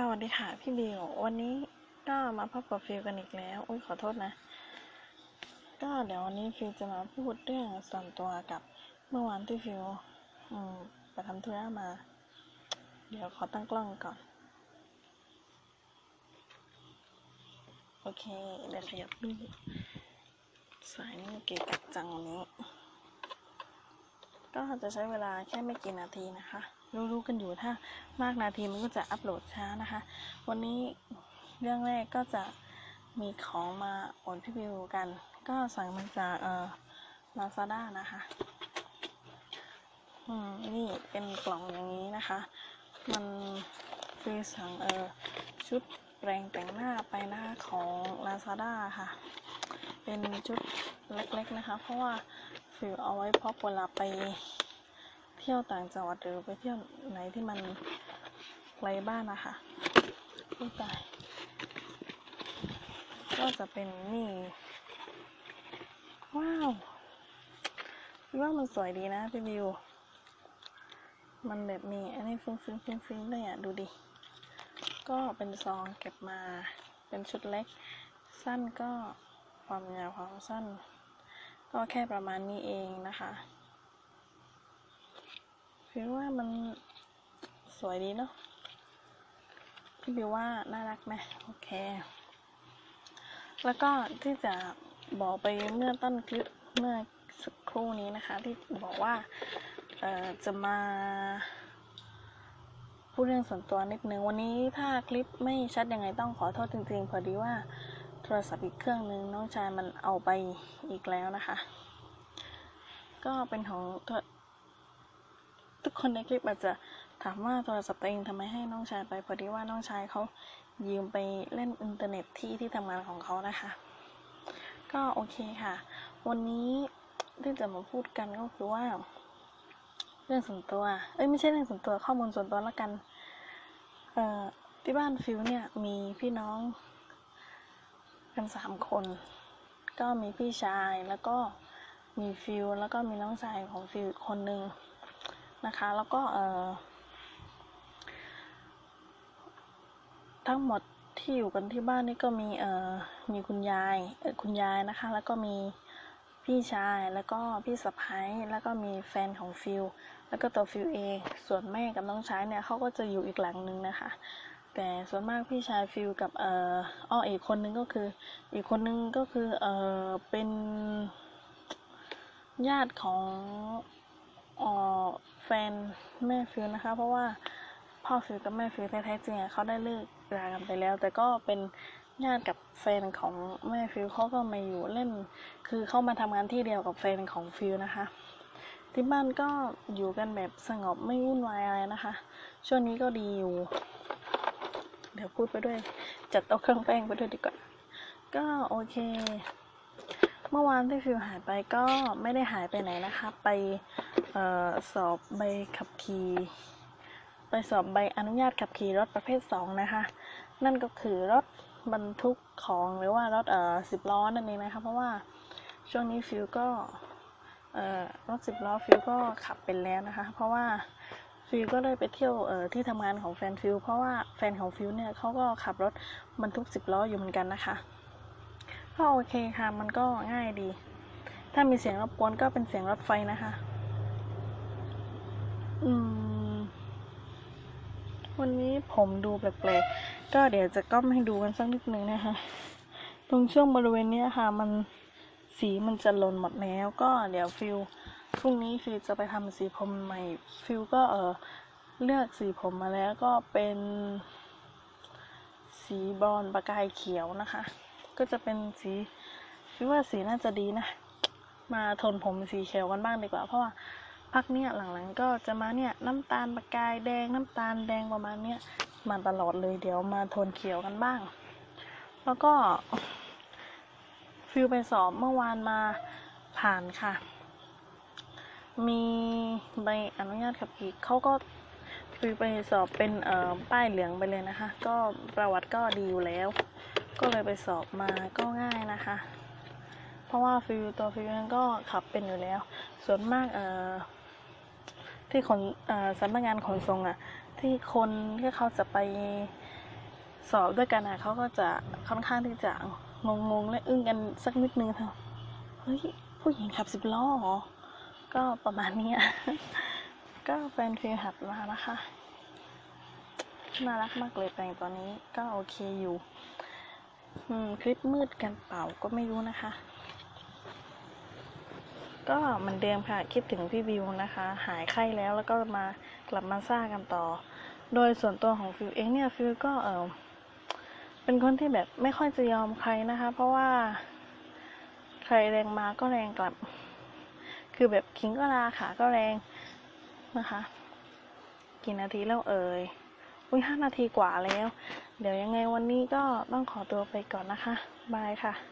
สวัสดีค่ะพี่บิววันนี้ก็มาพบกับฟิวกันอีกแล้ว อุ้ยขอโทษนะ ก็เดี๋ยววันนี้ฟิวจะมาพูดเรื่องส่วนตัวกับเมื่อวานที่ฟิวอืมไปทำธุระมา เดี๋ยวขอตั้งกล้องก่อน โอเคเดี๋ยวขยับนี่สายนี่เกะกักจังวันนี้ ก็จะใช้เวลาแค่ไม่กี่นาทีนะคะ รู้ๆกันอยู่ถ้ามากนาทีมันก็จะอัปโหลดช้านะคะ วันนี้เรื่องแรกก็จะมีของมาอดพี่บิวกัน ก็สั่งมาจากเอ่อลาซาด้านะคะ อืม นี่เป็นกล่องอย่างนี้นะคะ มันคือสั่งเอ่อชุดแปรงแต่งหน้าไปนะคะของลาซาด้าค่ะ เป็นชุดเล็กๆนะคะ เพราะว่าฟิวเอาไว้พกเวลาไป ที่ยวต่างจังหวัดหรือไปเที่ยวไหนที่มันไกลบ้านนะคะผู้ตายก็จะเป็นนี่ ว้าวคิดว่ามันสวยดีนะพี่บิว มันแบบมีอันนี้ฟุ้งฟิ้งฟุ้งฟิ้งเลยอะ ดูดิ ก็เป็นซองเก็บมา เป็นชุดเล็ก สั้นก็ความยาวความสั้น ก็แค่ประมาณนี้เองนะคะ คิดว่ามันสวยดีเนาะพี่บิวว่าน่ารักไหมโอเค แล้วก็ที่จะบอกไปเมื่อต้นคลิปเมื่อสักครู่นี้นะคะ ที่บอกว่าเอ่อจะมาพูดเรื่องส่วนตัวนิดนึง วันนี้ถ้าคลิปไม่ชัดยังไงต้องขอโทษจริงๆ พอดีว่าโทรศัพท์อีกเครื่องนึงน้องชายมันเอาไปอีกแล้วนะคะ ก็เป็นของ ทุกคนในคลิปอาจจะถามว่าโทรศัพท์ตัวเองทำไมให้น้องชายไปพอดีว่าน้องชายเขายืมไปเล่นอินเทอร์เน็ตที่ที่ทำงานของเขานะคะ ก็โอเคค่ะ วันนี้ที่จะมาพูดกันก็คือว่า เรื่องส่วนตัว เอ้ยไม่ใช่เรื่องส่วนตัวข้อมูลส่วนตัวละกัน เอ่อที่บ้านฟิวเนี่ยมีพี่น้องกันสามคน ก็มีพี่ชายแล้วก็มีฟิวแล้วก็มีน้องชายของฟิวอีกคนหนึ่ง นะคะ แล้วก็ทั้งหมดที่อยู่กันที่บ้านนี่ก็มีเอ่อมีคุณยายคุณยายนะคะ แล้วก็มีพี่ชายแล้วก็พี่สะพ้ายแล้วก็มีแฟนของฟิวแล้วก็ตัวฟิวเองส่วนแม่กับน้องชายเนี่ยเขาก็จะอยู่อีกหลังนึงนะคะ แต่ส่วนมากพี่ชายฟิลกับเอ่ออ้ออีกคนนึงก็คือ อีกคนนึงก็คือเอ่อเป็นญาติของ แฟนแม่ฟิลนะคะ เพราะว่าพ่อฟิลกับแม่ฟิลแท้ๆจริงๆเขาได้เลิกรากันไปแล้ว แต่ก็เป็นญาติกับแฟนของแม่ฟิลเขาก็มาอยู่เล่น คือเข้ามาทำงานที่เดียวกับแฟนของฟิลนะคะ ที่บ้านก็อยู่กันแบบสงบไม่วุ่นวายอะไรนะคะ ช่วงนี้ก็ดีอยู่ เดี๋ยวพูดไปด้วย จัดโต๊ะเครื่องแป้งไปด้วยดีกว่า ก็โอเค เมื่อวานที่ฟิวหายไปก็ไม่ได้หายไปไหนนะคะ ไป ออสอบใบขับขี่ไปสอบใบอนุญาตขับขี่รถประเภทสองนะคะ นั่นก็คือรถบรรทุกของหรือว่ารถเอ่อสิบล้อนั่นเองนะคะ เพราะว่าช่วงนี้ฟิวก็เอ่อรถสิบล้อฟิวก็ขับเป็นแล้วนะคะ เพราะว่าฟิลก็ได้ไปเที่ยวเอ่อที่ทำงานของแฟนฟิลเพราะว่าแฟนของฟิลเนี่ยเขาก็ขับรถบรรทุกสิบล้ออยู่เหมือนกันนะคะก็โอเคค่ะมันก็ง่ายดี ถ้ามีเสียงรบกวนก็เป็นเสียงรถไฟนะคะ อืม วันนี้ผมดูแปลกๆ ก็เดี๋ยวจะก้มให้ดูกันสักนิดนึงนะคะ ตรงช่วงบริเวณนี้ค่ะ มันสีมันจะหล่นหมดแล้ว ก็เดี๋ยวฟิลพรุ่งนี้ฟิลจะไปทำสีผมใหม่ ฟิลก็เออเลือกสีผมมาแล้วก็เป็น สีบอนประกายเขียวนะคะ ก็จะเป็นสีฟิลว่าสีน่าจะดีนะ มาโทนผมสีเขียวกันบ้างดีกว่า เพราะว่า พักเนี้ยหลังๆก็จะมาเนี่ยน้ำตาลประกายแดงน้ำตาลแดงประมาณเนี้ยมาตลอดเลยเดี๋ยวมาโทนเขียวกันบ้าง แล้วก็ฟิลไปสอบเมื่อวานมาผ่านค่ะ มีใบอนุญาตขับขี่เขาก็ฟิลไปสอบเป็นเอ่อป้ายเหลืองไปเลยนะคะ ก็ประวัติก็ดีอยู่แล้ว ก็เลยไปสอบมาก็ง่ายนะคะ เพราะว่าฟิลตัวฟิลเองก็ขับเป็นอยู่แล้ว ส่วนมากเอ่อที่ขนสำนักงานขนส่งอะ ที่คนที่เขาจะไปสอบด้วยกันอะเขาก็จะค่อนข้างที่จะงงๆและอึ้งกันสักนิดนึงค่ะเฮ้ยผู้หญิงขับสิบล้อเหรอ ก็ประมาณนี้ก็แฟนฟิลหัดมานะคะน่ารักมากเลยแต่งตอนนี้ก็โอเคอยู่ คลิปมืดกันเป่าก็ไม่รู้นะคะ ก็เหมือนเดิมค่ะ คิดถึงพี่วิวนะคะ หายไข้แล้วแล้วก็มากลับมาซ่ากันต่อ โดยส่วนตัวของฟิวเองเนี่ยฟิวก็เออเป็นคนที่แบบไม่ค่อยจะยอมใครนะคะ เพราะว่าใครแรงมาก็แรงกลับ คือแบบคิงก็ลาขาก็แรงนะคะกี่นาทีแล้วเอ่ยอุ้ยห้านาทีกว่าแล้ว เดี๋ยวยังไงวันนี้ก็ต้องขอตัวไปก่อนนะคะ บายค่ะ